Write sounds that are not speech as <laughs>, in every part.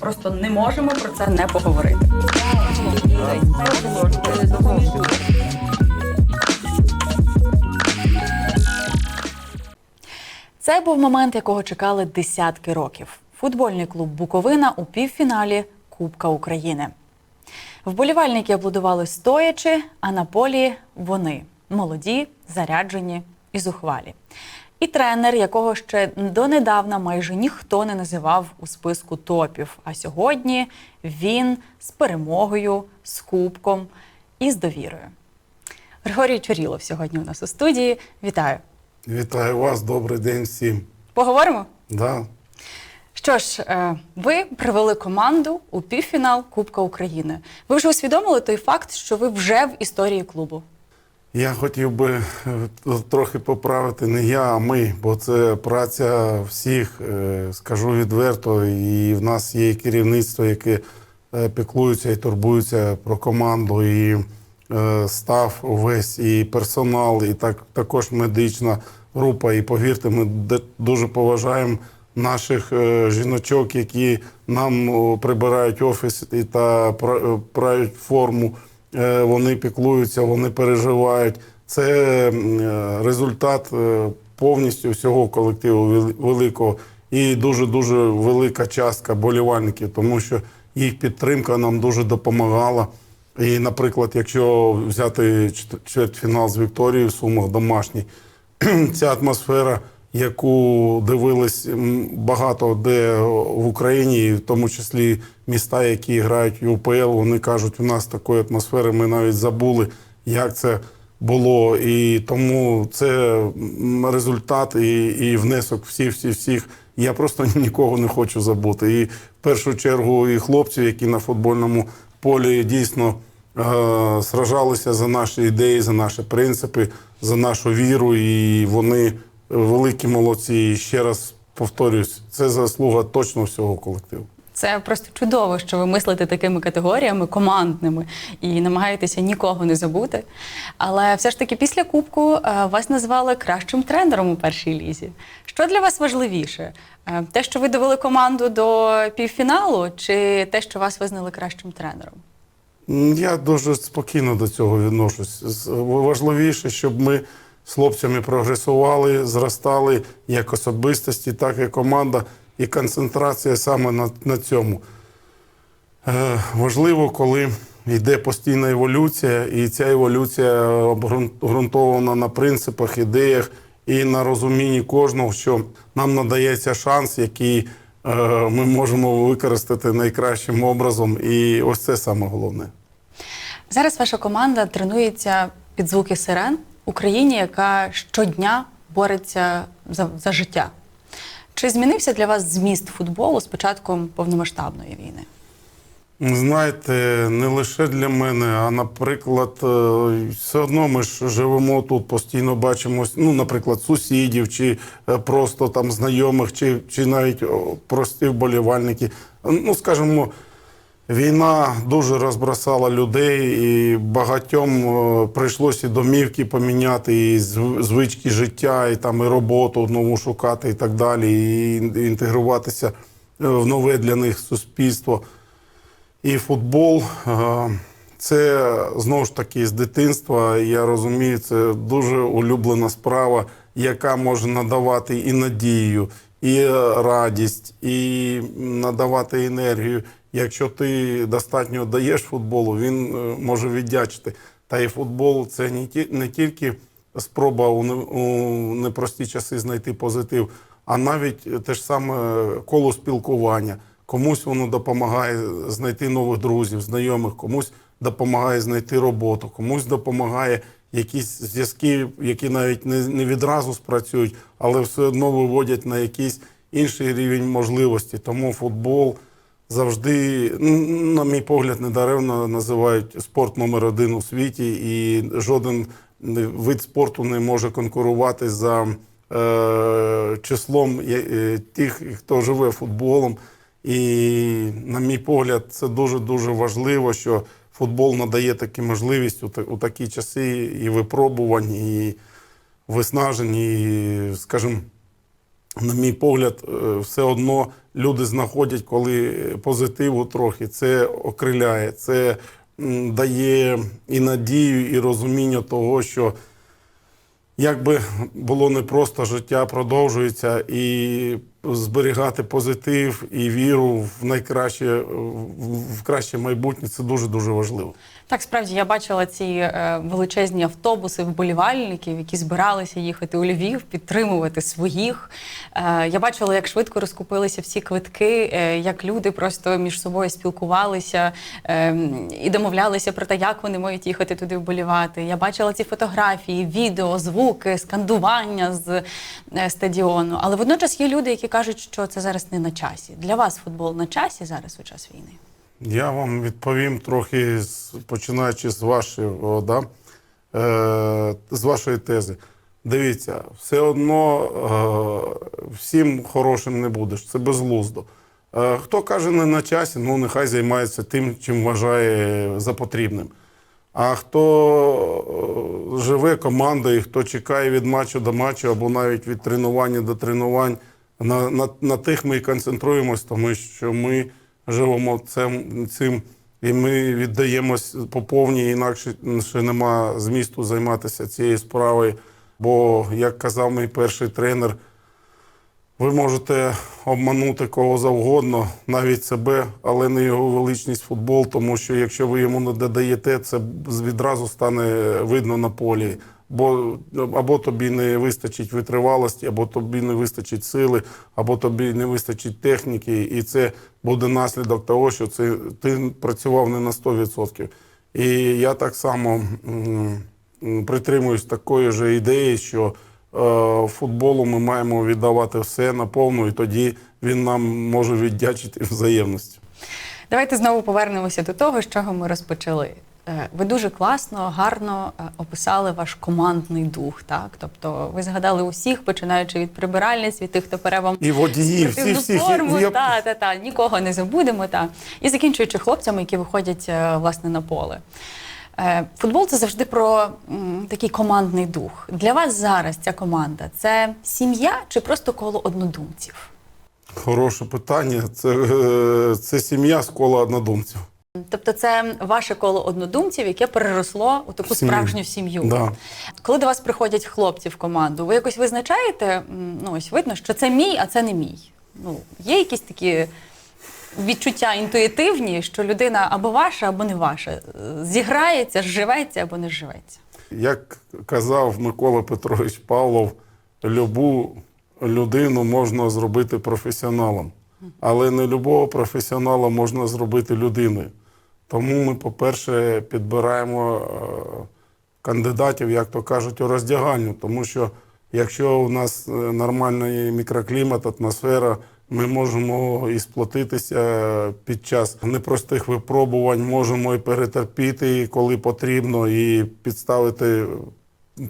просто не можемо про це не поговорити. Це був момент, якого чекали десятки років. Футбольний клуб Буковина у півфіналі Кубка України. Вболівальники аплодували стоячи, а на полі вони молоді, заряджені і зухвалі. І тренер, якого ще донедавна майже ніхто не називав у списку топів. А сьогодні він з перемогою, з кубком і з довірою. Григорій Чорілов сьогодні у нас у студії. Вітаю! Вітаю вас, добрий день всім. Поговоримо? Да. Що ж, е, ви привели команду у півфінал Кубка України. Ви вже усвідомили той факт, що ви вже в історії клубу. Я хотів би е, трохи поправити не я, а ми, бо це праця всіх, е, скажу відверто, і в нас є керівництво, яке е, піклується і турбується про команду, і став увесь, і персонал, і так, також медична група. І повірте, ми дуже поважаємо наших жіночок, які нам прибирають офіс і та пра- прають форму. Е, Вони піклуються, вони переживають. Це е, результат е, повністю всього колективу великого і дуже дуже велика частка болівальників, тому що їх підтримка нам дуже допомагала. І, наприклад, якщо взяти чвертьфінал з Вікторією в Сумах домашній, <clears throat> ця атмосфера, яку дивились багато де в Україні, в тому числі міста, які грають в УПЛ, вони кажуть, у нас такої атмосфери ми навіть забули, як це було. І тому це результат і, і внесок всіх, всіх, всіх. Я просто <laughs> нікого не хочу забути. І в першу чергу і хлопців, які на футбольному полі дійсно е, сражалися за наші ідеї, за наші принципи, за нашу віру, і вони великі молодці. І ще раз повторюсь, це заслуга точно всього колективу. Це просто чудово, що ви мислите такими категоріями командними і намагаєтеся нікого не забути. Але все ж таки після Кубку е, вас назвали кращим тренером у першій лізі. Що для вас важливіше? Е, Те, що ви довели команду до півфіналу, чи те, що вас визнали кращим тренером? Я дуже спокійно до цього відношусь. Важливіше, щоб ми з хлопцями прогресували, зростали як особистості, так і команда, і концентрація саме на, на цьому. Е, важливо, коли йде постійна еволюція, і ця еволюція обґрун- обґрунтована на принципах, ідеях і на розумінні кожного, що нам надається шанс, який е, ми можемо використати найкращим образом. І ось це саме головне. Зараз ваша команда тренується під звуки сирен Україні, яка щодня бореться за, за життя. Чи змінився для вас зміст футболу з початком повномасштабної війни? Знаєте, не лише для мене, а наприклад, е, все одно ми ж живемо тут, постійно бачимось, ну, наприклад, сусідів, чи е, просто там знайомих, чи, чи навіть прості вболівальники. Ну, скажімо, війна дуже розбросала людей, і багатьом е, прийшлося і домівки поміняти, і звички життя, і там і роботу нову шукати, і так далі, і інтегруватися е, в нове для них суспільство. І футбол е, це знову ж таки з дитинства. Я розумію, це дуже улюблена справа, яка може надавати і надію, і радість, і надавати енергію. Якщо ти достатньо даєш футболу, він е, може віддячити. Та і футбол це не ті- не тільки спроба у непрості часи знайти позитив, а навіть те ж саме коло спілкування. Комусь воно допомагає знайти нових друзів, знайомих, комусь допомагає знайти роботу, комусь допомагає якісь зв'язки, які навіть не відразу спрацюють, але все одно виводять на якийсь інший рівень можливості. Тому футбол завжди, на мій погляд, недаремно називають спорт номер один у світі, і жоден вид спорту не може конкурувати за е, числом е, тих, хто живе футболом. І, на мій погляд, це дуже-дуже важливо, що футбол надає таку можливість у, у такі часи і випробувань, і виснажень, і, скажімо, на мій погляд, е, все одно люди знаходять, коли позитиву трохи, це окриляє, це дає і надію, і розуміння того, що як би було непросто, життя продовжується, і зберігати позитив і віру в найкраще, в- краще майбутнє це дуже дуже важливо. Так, справді я бачила ці е, величезні автобуси вболівальників, які збиралися їхати у Львів, підтримувати своїх. Е, я бачила, як швидко розкупилися всі квитки, е, як люди просто між собою спілкувалися і домовлялися про те, як вони мають їхати туди вболівати. Я бачила ці фотографії, відео, звуки, скандування з стадіону. Але водночас є люди, які кажуть, що це зараз не на часі. Для вас футбол на часі зараз у час війни. Я вам відповім трохи починаючи з вашого, да? е, з вашої тези. Дивіться, все одно е, всім хорошим не будеш. Це безглуздо. Е, хто каже не на часі, ну нехай займається тим, чим вважає за потрібним. А хто живе командою, хто чекає від матчу до матчу або навіть від тренування до тренувань, на, на, на тих ми і концентруємось, тому що ми живемо цим, цим і ми віддаємось по повній, інакше ще нема змісту займатися цією справою. Бо, як казав мій перший тренер, ви можете обманути кого завгодно, навіть себе, але не його величність футбол, тому що якщо ви йому не додаєте, це відразу стане видно на полі. Бо або тобі не вистачить витривалості, або тобі не вистачить сили, або тобі не вистачить техніки, і це буде наслідок того, що це ти працював не на 100%. І я так само притримуюсь такої ж ідеї, що е, футболу ми маємо віддавати все наповну, і тоді він нам може віддячити взаємністю. Давайте знову повернемося до того, з чого ми розпочали. Е, Ви дуже класно, гарно е, описали ваш командний дух. Так, тобто ви згадали усіх, починаючи від прибиральниць, від тих, хто пере вам І водії, <laughs> всі всіх. форму, Я- та, та, та, нікого не забудемо. Та. І закінчуючи хлопцями, які виходять е, власне на поле. Футбол це завжди про м, такий командний дух. Для вас зараз ця команда це сім'я чи просто коло однодумців? Хороше питання. Це, це сім'я з кола однодумців. Тобто це ваше коло однодумців, яке переросло у таку Сім'ю. справжню сім'ю. Да. Коли до вас приходять хлопці в команду, ви якось визначаєте, ну ось видно, що це мій, а це не мій. Ну, є якісь такі відчуття інтуїтивні, що людина або ваша, або не ваша. Зіграється, зживеться або не зживеться. Як казав Микола Петрович Павлов, любу людину можна зробити професіоналом, але не любого професіонала можна зробити людиною. Тому ми, по-перше, підбираємо е, кандидатів, як то кажуть, у роздягальню. Тому що якщо у нас е, нормальний мікроклімат, атмосфера, ми можемо і сплотитися під час непростих випробувань, можемо і перетерпіти, коли потрібно, і підставити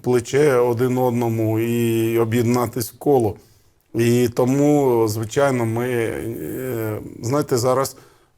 плече один одному і об'єднатись в коло. І тому, звичайно, ми, е, знаєте, зараз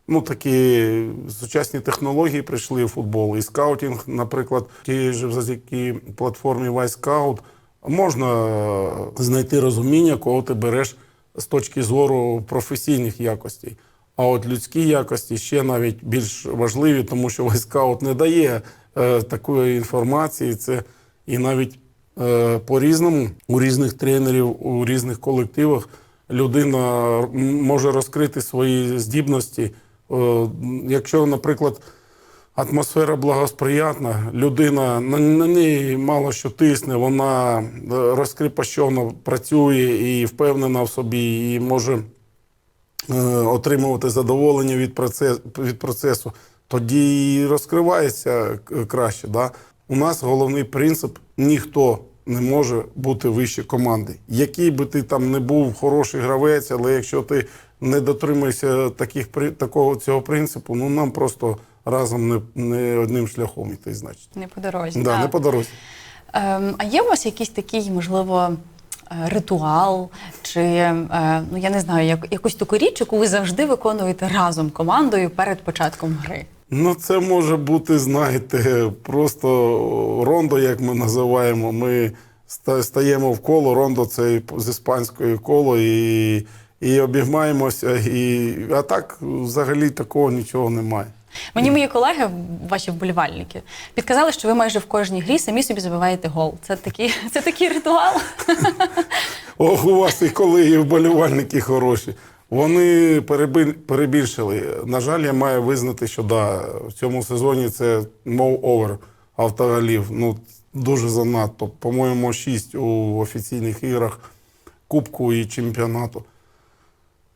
ну, такі сучасні технології прийшли в футбол. І скаутінг, наприклад, тієї ж завдяки платформі Вайскаут можна е, знайти розуміння, кого ти береш з точки зору професійних якостей. А от людські якості ще навіть більш важливі, тому що Вайскаут не дає е, такої інформації. Це і навіть е, по-різному у різних тренерів, у різних колективах людина може розкрити свої здібності. Е, якщо, наприклад, атмосфера благосприятна, людина на, на неї мало що тисне, вона е, розкріпощено працює і впевнена в собі, і може е, отримувати задоволення від процесу, від процесу, тоді і розкривається краще. Да? У нас головний принцип: ніхто не може бути вище команди. Який би ти там не був хороший гравець, але якщо ти не дотримуєшся таких такого цього принципу, ну нам просто разом не, не одним шляхом йти, значить. Не по дорозі. Да, так. не по дорозі. Ем, а є у вас якийсь такий, можливо, е, ритуал, чи е, ну я не знаю, як, якусь таку річ, яку ви завжди виконуєте разом командою перед початком гри? Ну, це може бути, знаєте, просто рондо, як ми називаємо. Ми стаємо в коло, рондо це з іспанської коло, і, і обіймаємося. І, а так взагалі такого нічого немає. Мені мої колеги, ваші вболівальники, підказали, що ви майже в кожній грі самі собі забиваєте гол. Це такий, <laughs> це такий ритуал. Ох, у вас і колеги, і вболівальники хороші. Вони перебільшили. На жаль, я маю визнати, що да, в цьому сезоні це мов овер автоголів. Ну, дуже занадто. По-моєму, шість у офіційних іграх Кубку і чемпіонату.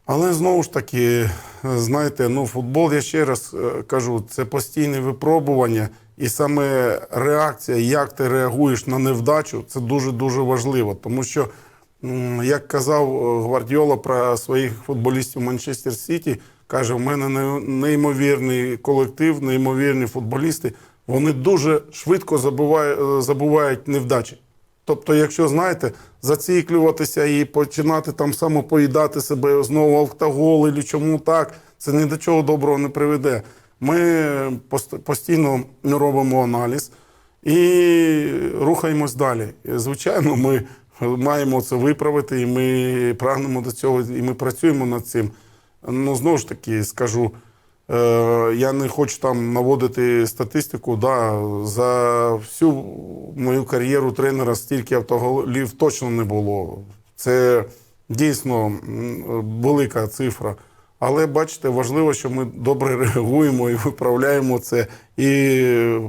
Але знову ж таки, е, знаєте, ну футбол, я ще раз е, кажу, це постійне випробування, і саме реакція, як ти реагуєш на невдачу, це дуже-дуже важливо. Тому що, як казав е, Гвардіола про своїх футболістів Манчестер Сіті, каже: в мене неймовірний колектив, неймовірні футболісти. Вони дуже швидко забувають, забувають невдачі. Тобто, якщо знаєте, заціклюватися і починати там самопоїдати себе знову автогол, і чому так, це ні до чого доброго не приведе. Ми постійно робимо аналіз і рухаємось далі. Звичайно, ми маємо це виправити, і ми прагнемо до цього, і ми працюємо над цим. Ну, знову ж таки, скажу, я не хочу там наводити статистику. Да, за всю мою кар'єру тренера стільки автоголів точно не було. Це дійсно велика цифра. Але бачите, важливо, що ми добре реагуємо і виправляємо це, і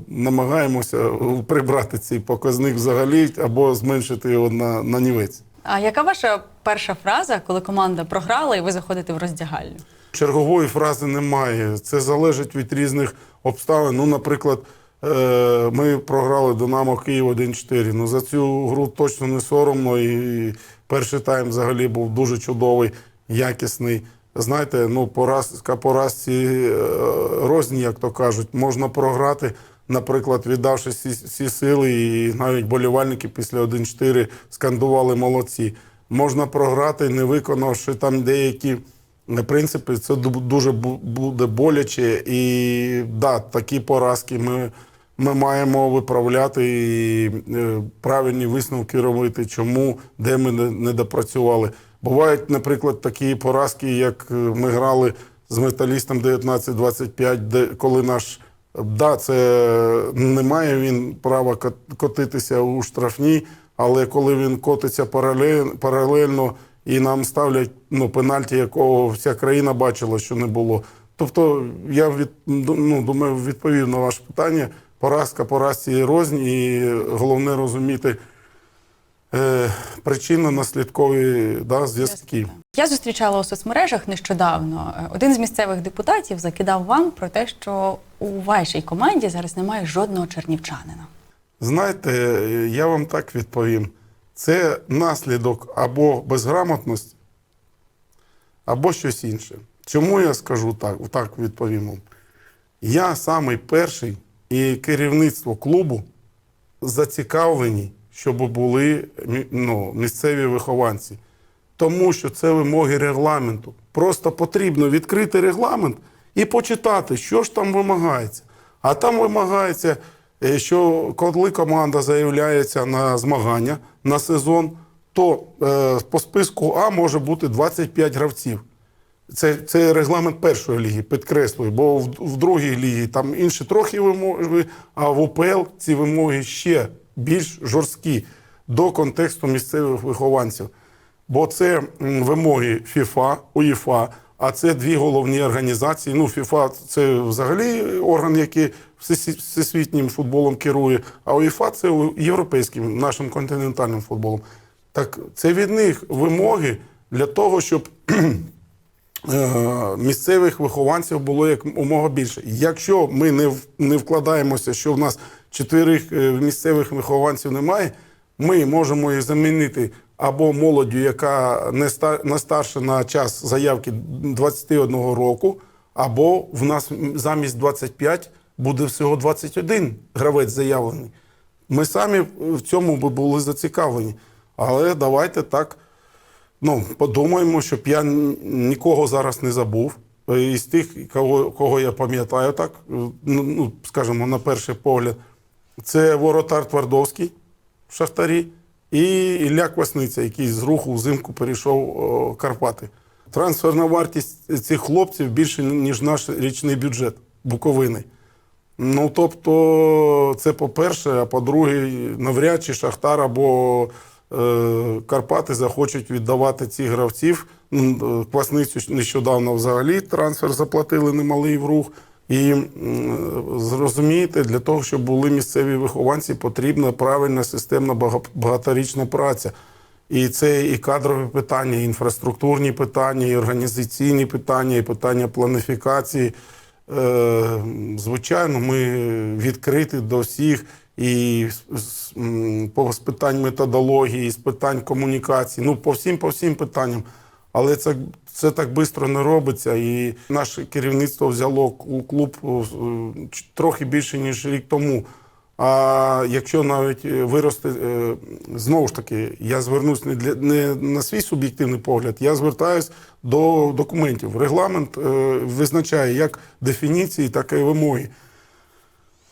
намагаємося прибрати цей показник взагалі або зменшити його на, на нівець. А яка ваша перша фраза, коли команда програла і ви заходите в роздягальню? Чергової фрази немає. Це залежить від різних обставин. Ну, наприклад, е, ми програли Динамо Київ 1-4. Ну, за цю гру точно не соромно. І перший тайм взагалі був дуже чудовий, якісний. Знаєте, ну, поразка поразці е, розні, як то кажуть, можна програти. Наприклад, віддавши всі, всі сили, і навіть болівальники після 1-4 скандували молодці. Можна програти, не виконавши там деякі в принципі, це ду- дуже бу- буде боляче. І да, такі поразки ми, ми маємо виправляти і е, правильні висновки робити, чому, де ми не, допрацювали. Бувають, наприклад, такі поразки, як е, ми грали з металістом 19-25, де коли наш да, це не має він права кот- котитися у штрафні, але коли він котиться паралельно, паралельно і нам ставлять ну, пенальті, якого вся країна бачила, що не було. Тобто, я від, ну, думаю, відповів на ваше питання. Поразка поразці рознь, і головне розуміти е, причинно-наслідкові да, зв'язки. Я зустрічала у соцмережах нещодавно. е, Один з місцевих депутатів закидав вам про те, що у вашій команді зараз немає жодного чернівчанина. Знаєте, я вам так відповім. Це наслідок або безграмотності, або щось інше. Чому я скажу так, так відповім вам? Я самий перший і керівництво клубу зацікавлені, щоб були ну, місцеві вихованці. Тому що це вимоги регламенту. Просто потрібно відкрити регламент і почитати, що ж там вимагається. А там вимагається, е, що коли команда заявляється на змагання на сезон, то е, по списку А може бути 25 гравців. Це, це регламент першої ліги, підкреслюю, бо в, в другій лігі там інші трохи вимоги, а в УПЛ ці вимоги ще більш жорсткі до контексту місцевих вихованців. Бо це вимоги ФІФА, УЄФА, а це дві головні організації. Ну, ФІФА це взагалі орган, який всесвітнім футболом керує, а УЄФА це європейським нашим континентальним футболом. Так це від них вимоги для того, щоб <clears throat> е, місцевих вихованців було як умога більше. Якщо ми не, не вкладаємося, що в нас чотирьох е, місцевих вихованців немає, ми можемо їх замінити або молоддю, яка не, ста, не старша на час заявки 21 року, або в нас замість 25 буде всього 21 гравець заявлений. Ми самі в цьому би були зацікавлені. Але давайте так ну, подумаємо, щоб я нікого зараз не забув. Із тих, кого, кого я пам'ятаю, так, ну, ну, скажімо, на перший погляд, це воротар Твардовський в Шахтарі, і Ілля Квасниця, який з руху взимку перейшов Карпати. Трансферна вартість цих хлопців більше, ніж наш річний бюджет Буковини. Ну, тобто, це по-перше, а по-друге, навряд чи Шахтар або е, Карпати захочуть віддавати цих гравців. Е, Квасницю нещодавно взагалі трансфер заплатили немалий в рух. І зрозумієте, для того, щоб були місцеві вихованці, потрібна правильна системна бага- багаторічна праця. І це і кадрові питання, і інфраструктурні питання, і організаційні питання, і питання планіфікації. Е, Звичайно, ми відкриті до всіх і з- питань методології, з питань комунікації, ну по всім, по всім питанням. Але це, це так швидко не робиться. І наше керівництво взяло клу- клуб е, трохи більше, ніж рік тому. А якщо навіть е, виросте, е, знову ж таки, я звернусь не, для, не на свій суб'єктивний погляд, я звертаюсь до документів. Регламент визначає як дефініції, так і вимоги.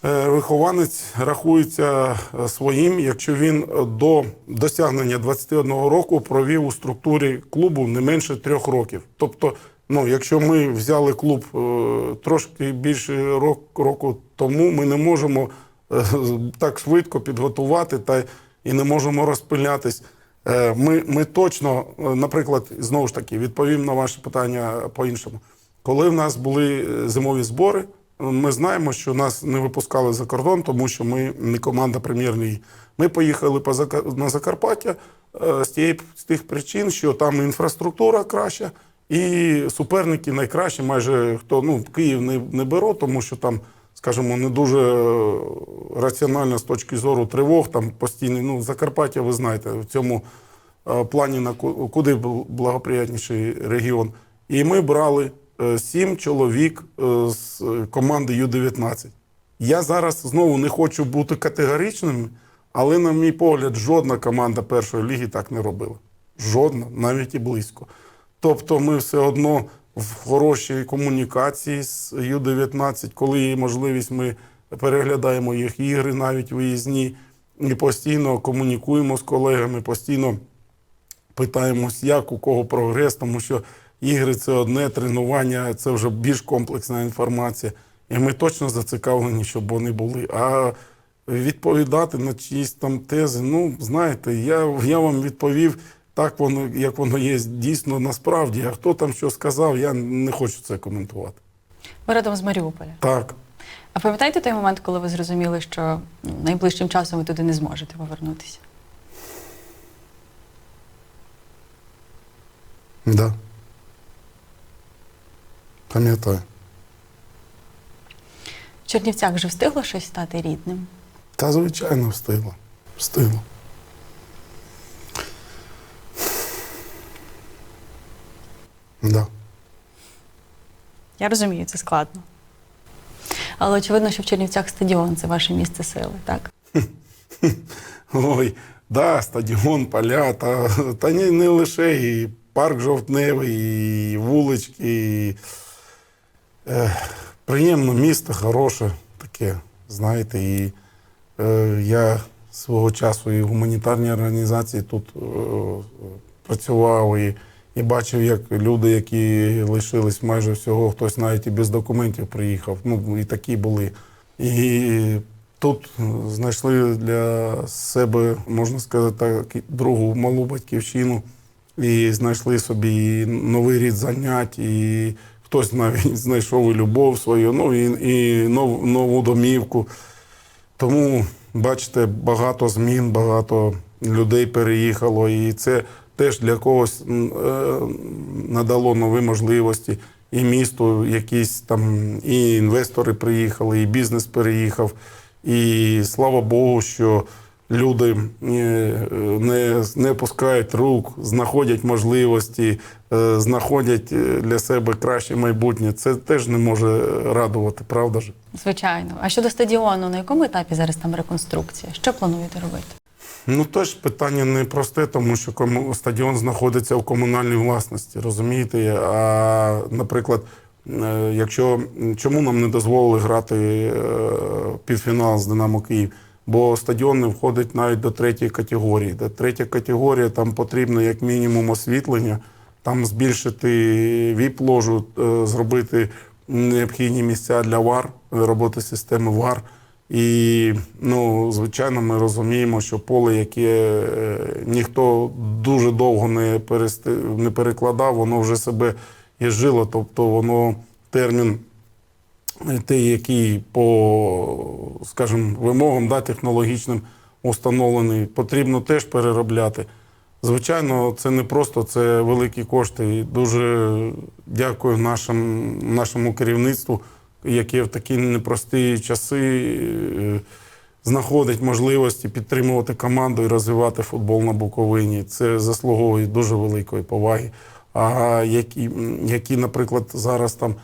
Е, Вихованець рахується е, своїм, якщо він до досягнення 21 року провів у структурі клубу не менше трьох років. Тобто, ну, якщо ми взяли клуб е, трошки більше року тому, ми не можемо так швидко підготувати та і не можемо розпилятись. Ми, ми точно, наприклад, знову ж таки, відповім на ваше питання по-іншому. Коли в нас були зимові збори, ми знаємо, що нас не випускали за кордон, тому що ми не команда прем'єр-ліги. Ми поїхали на Закарпаття е, з, тих причин, що там інфраструктура краща, і суперники найкращі, майже хто ну, Київ не, не беру, тому що там, скажімо, не дуже е, раціонально з точки зору тривог, там постійний. Ну, Закарпаття, ви знаєте, в цьому е, плані на куди бл- благоприятніший регіон. І ми брали сім чоловік е, з е, команди Ю-19. Я зараз знову не хочу бути категоричним, але, на мій погляд, жодна команда першої ліги так не робила. Жодна, навіть і близько. Тобто ми все одно в хорошій комунікації з Ю-19, коли є можливість, ми переглядаємо їх ігри, навіть виїзні, і постійно комунікуємо з колегами, постійно питаємось, як у кого прогрес, тому що ігри це одне, тренування це вже більш комплексна інформація. І ми точно зацікавлені, щоб вони були. А відповідати на чиїсь там тези, ну, знаєте, я, я вам відповів так, воно, як воно є дійсно насправді. А хто там що сказав, я не хочу це коментувати. Ви родом з Маріуполя. Так. А пам'ятаєте той момент, коли ви зрозуміли, що найближчим часом ви туди не зможете повернутися? Да. Пам'ятаю. В Чернівцях вже встигло щось стати рідним? Та звичайно встигло. Встигло. Да. Я розумію, це складно. Але очевидно, що в Чернівцях стадіон це ваше місце сили, так? <laughs> Ой, да, стадіон, поля, та, та не, не лише і парк жовтневий, і вулички. І, е, приємно місто, хороше таке, знаєте. І е, я свого часу і в гуманітарній організації тут е, працював і, і бачив, як люди, які лишились майже всього, хтось навіть і без документів приїхав. Ну, і такі були. І тут знайшли для себе, можна сказати, так, другу малу батьківщину, і знайшли собі новий рід занять, і хтось навіть знайшов і любов свою, ну і, і нов, нову домівку. Тому, бачите, багато змін, багато людей переїхало, і це теж для когось е, надало нові можливості. І місту якісь там, і інвестори приїхали, і бізнес переїхав. І слава Богу, що люди е, не, не пускають рук, знаходять можливості, е, знаходять е, для себе краще майбутнє. Це теж не може радувати, правда ж? Звичайно. А щодо стадіону, на якому етапі зараз там реконструкція? Що плануєте робити? Ну теж питання не просте, тому що кому- стадіон знаходиться в комунальній власності, розумієте? А, наприклад, якщо чому нам не дозволили грати півфінал з Динамо Київ? Бо стадіон не входить навіть до третьої категорії. Де третя категорія там потрібно як мінімум освітлення, там збільшити віп-ложу, е, зробити необхідні місця для ВАР, роботи системи ВАР. І, ну, звичайно, ми розуміємо, що поле, яке е, ніхто дуже довго не перекладав, воно вже себе і жило. Тобто воно термін той, який по, скажімо, вимогам да, технологічним установлений, потрібно теж переробляти. Звичайно, це не просто, це великі кошти. І дуже дякую нашим, нашому керівництву, яке в такі непрості часи е, знаходить можливості підтримувати команду і розвивати футбол на Буковині. Це заслуговує дуже великої поваги. А які, які наприклад, зараз там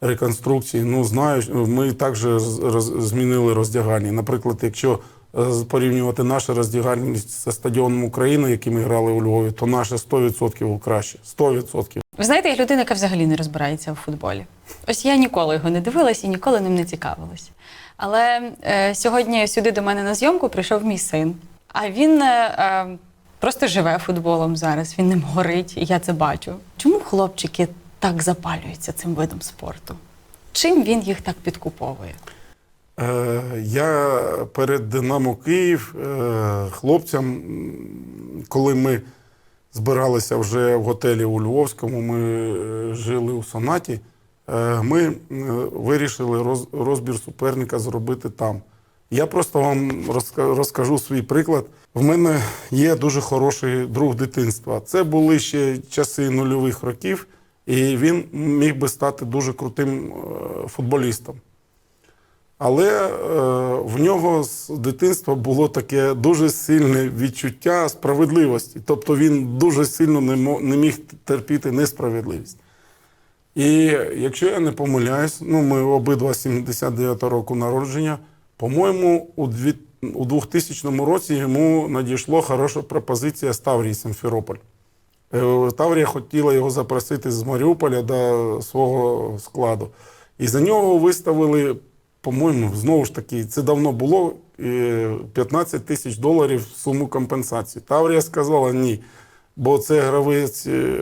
реконструкції, ну знаю, ми також роз, змінили роздягальні. Наприклад, якщо е, порівнювати наше роздягальність зі стадіоном України, який ми грали у Львові, то наше 100% краще. 100%. Ви знаєте, я людина, яка взагалі не розбирається у футболі. Ось я ніколи його не дивилась і ніколи ним не цікавилась. Але е, сьогодні сюди до мене на зйомку прийшов мій син. А він е, е, просто живе футболом зараз, він ним горить, і я це бачу. Чому хлопчики так запалюються цим видом спорту? Чим він їх так підкуповує? Е, Я перед Динамо Київ е, хлопцям, коли ми збиралися вже в готелі у Львовському, ми е, жили у Сонаті, е, ми е, вирішили роз- розбір суперника зробити там. Я просто вам розка- розкажу свій приклад. В мене є дуже хороший друг дитинства. Це були ще часи нульових років, і він міг би стати дуже крутим е, футболістом. Але е, в нього з дитинства було таке дуже сильне відчуття справедливості. Тобто він дуже сильно не, міг терпіти несправедливість. І якщо я не помиляюсь, ну ми обидва 79 року народження, по-моєму, у, дві, у 2000 році йому надійшла хороша пропозиція Симферополь. Е, Таврія хотіла його запросити з Маріуполя до свого складу. І за нього виставили, по-моєму, знову ж таки, це давно було е, 15 тисяч доларів суму компенсації. Таврія сказала ні. Бо це гравець е,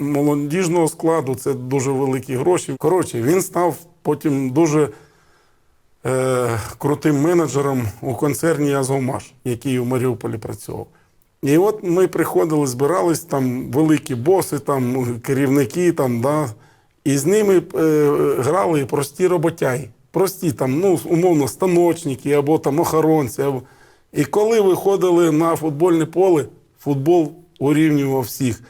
молодіжного складу, це дуже великі гроші. Коротше, він став потім дуже е, крутим менеджером у концерні Азовмаш, який у Маріуполі працював. І от ми приходили, збирались там великі боси, там керівники, там, да, і з ними е, грали прості роботяги. Прості там, ну, умовно, станочники або там охоронці. Або... І коли виходили на футбольне поле, футбол урівнював всіх.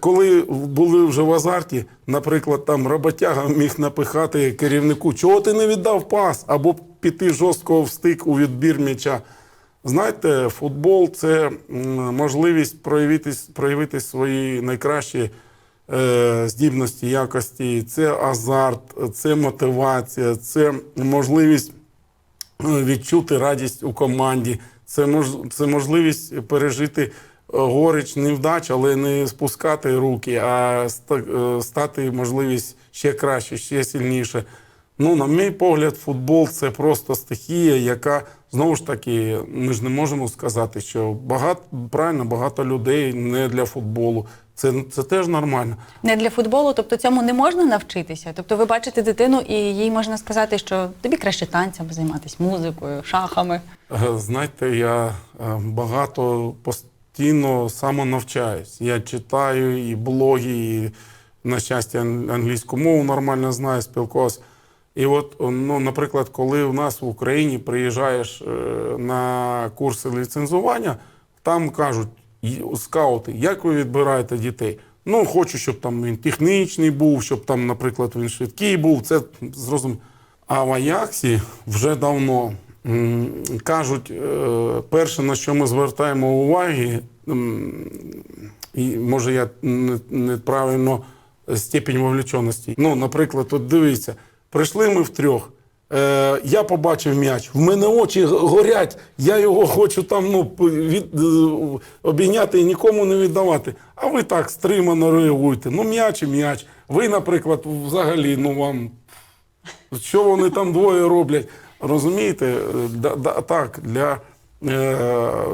Коли були вже в азарті, наприклад, там роботяга міг напихати керівнику, чого ти не віддав пас, або піти жорстко в стик у відбір м'яча. Знаєте, футбол це можливість проявити, проявити свої найкращі е, здібності, якості. Це азарт, це мотивація, це можливість е, відчути радість у команді. Це, мож, це можливість пережити е, горич, невдач, але не спускати руки, а е, стати можливість ще краще, ще сильніше. Ну, на мій погляд, футбол це просто стихія, яка знову ж таки, ми ж не можемо сказати, що багато правильно багато людей не для футболу. Це, це теж нормально. Не для футболу, тобто цьому не можна навчитися. Тобто ви бачите дитину, і їй можна сказати, що тобі краще танцями займатися, музикою, шахами. Е, Знаєте, я е, багато постійно самонавчаюсь. Я читаю і блоги, і, на щастя, англійську мову нормально знаю, спілкувався. І от, ну, наприклад, коли в нас в Україні приїжджаєш е, на курси ліцензування, там кажуть, скаути, як ви відбираєте дітей? Ну, хочу, щоб там він технічний був, щоб там, наприклад, він швидкий був. Це зрозуміло. А в Аяксі вже давно кажуть, е, перше, на що ми звертаємо уваги, і може я неправильно степінь вовлеченості. Ну, наприклад, от дивіться, прийшли ми втрьох. Е, я побачив м'яч, в мене очі горять, я його хочу там ну, від, е, обійняти і нікому не віддавати. А ви так стримано реагуєте. Ну, м'яч і м'яч. Ви, наприклад, взагалі, ну вам що вони там двоє роблять? Розумієте, е, да, да, так, для, е,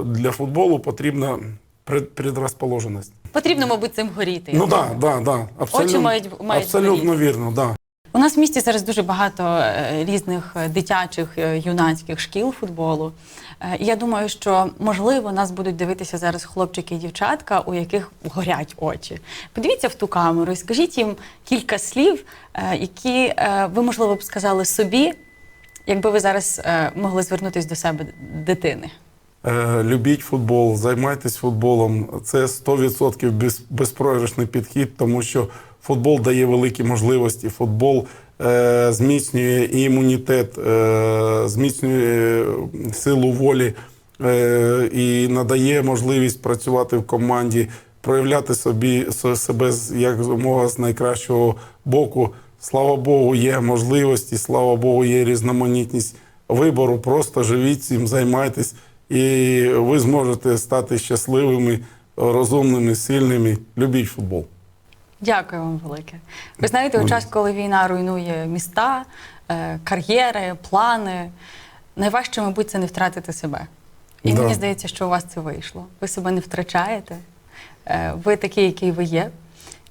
для футболу потрібна пред- предрозположеність. Потрібно, мабуть, цим горіти. Ну так, да, да, да, абсолютно, мають- мають абсолютно горіти. вірно, да. У нас в місті зараз дуже багато е, різних е, дитячих е, юнацьких шкіл футболу. І я думаю, що можливо нас будуть дивитися зараз хлопчики і дівчатка, у яких горять очі. Подивіться в ту камеру і скажіть їм кілька слів, які ви, можливо, б сказали собі, якби ви зараз могли звернутися до себе дитини. Любіть футбол, займайтесь футболом. Це 100% без, безпрограшний підхід, тому що футбол дає великі можливості. Футбол е, зміцнює і імунітет, е, зміцнює е, силу волі е, і надає можливість працювати в команді, проявляти собі себе як мога з найкращого боку. Слава Богу, є можливості, слава Богу, є різноманітність вибору. Просто живіть цим, займайтесь, і ви зможете стати щасливими, розумними, сильними. Любіть футбол. Дякую вам велике. Ви знаєте, у час, коли війна руйнує міста, е, кар'єри, плани, найважче, мабуть, це не втратити себе. І Да. мені здається, що у вас це вийшло. Ви себе не втрачаєте. Е, Ви такий, який ви є.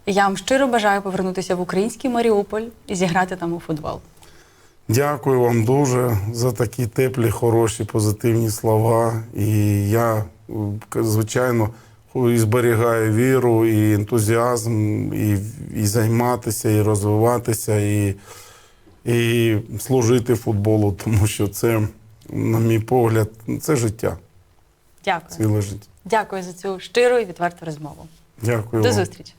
І я вам щиро бажаю повернутися в український Маріуполь і зіграти там у футбол. Дякую вам дуже за такі теплі, хороші, позитивні слова. І я, звичайно, і зберігає віру, і ентузіазм, і, і займатися, і розвиватися, і, і служити футболу, тому що це, на мій погляд, це життя, Дякую. ціле життя. Дякую за цю щиру і відверту розмову. Дякую. До зустрічі.